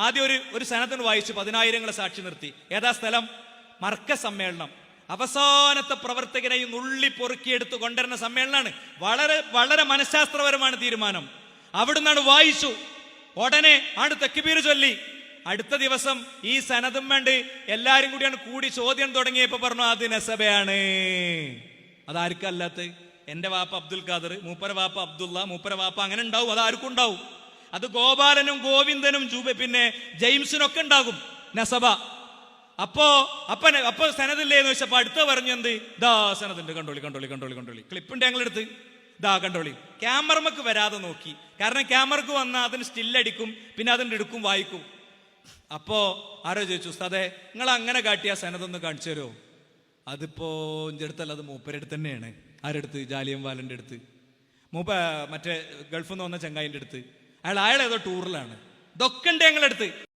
ആദ്യം ഒരു ഒരു സനത്തിന് വായിച്ചു പതിനായിരങ്ങളെ സാക്ഷി നിർത്തി. ഏതാ സ്ഥലം? മർക്ക സമ്മേളനം അവസാനത്തെ പ്രവർത്തകനെയും നുള്ളി പൊറുക്കിയെടുത്ത് കൊണ്ടുവരുന്ന സമ്മേളനമാണ്. വളരെ വളരെ മനഃശാസ്ത്രപരമാണ് തീരുമാനം. അവിടുന്നാണ് വായിച്ചു. ഉടനെ ആണ് തെക്കുപീര് ചൊല്ലി. അടുത്ത ദിവസം ഈ സനതും വേണ്ട എല്ലാരും കൂടിയാണ് കൂടി ചോദ്യം തുടങ്ങിയപ്പോ പറഞ്ഞു അത് നെസബയാണ്. അതാർക്കല്ലാത്ത? എന്റെ വാപ്പ അബ്ദുൽ ഖാദർ മൂപ്പര വാപ്പ അബ്ദുള്ള മൂപ്പര വാപ്പ അങ്ങനെ ഉണ്ടാവും അത് ആർക്കും ഉണ്ടാവും. അത് ഗോപാലനും ഗോവിന്ദനും ജൂബ പിന്നെ ജെയിംസിനും ഒക്കെ ഉണ്ടാകും നസബ അപ്പോ അപ്പ അപ്പൊ സനതില്ലേന്ന് വെച്ചപ്പോ അടുത്ത പറഞ്ഞു എന്ത്? ദാ സനതിന്റെ കണ്ടോളി കണ്ടോളി കണ്ടോളി കണ്ടോളി. ക്ലിപ്പിന്റെ ഞങ്ങളെടുത്ത്. ദാ കണ്ടോളി. ക്യാമറമക്ക് വരാതെ നോക്കി. കാരണം ക്യാമറക്ക് വന്നാൽ അതിന് സ്റ്റില്ലടിക്കും പിന്നെ അതിന്റെ എടുക്കും വായിക്കും. അപ്പോ ആരോ ചോദിച്ചു ഉസ്താദെ നിങ്ങൾ അങ്ങനെ കാട്ടിയ സനതൊന്ന് കാണിച്ചു തരുമോ അതിപ്പോ എന്റെ അടുത്തല്ല അത് മൂപ്പരടുത്ത് തന്നെയാണ്. ആരെടുത്ത് ജാലിയം വാലന്റെ അടുത്ത്. മൂപ്പ മറ്റേ ഗൾഫിൽ നിന്ന് വന്ന ചങ്ങായിന്റെ അടുത്ത്. അയാൾ അയാൾ ഏതോ ടൂറിലാണ് ഇതൊക്കെ ഉണ്ട് ഞങ്ങളടുത്ത്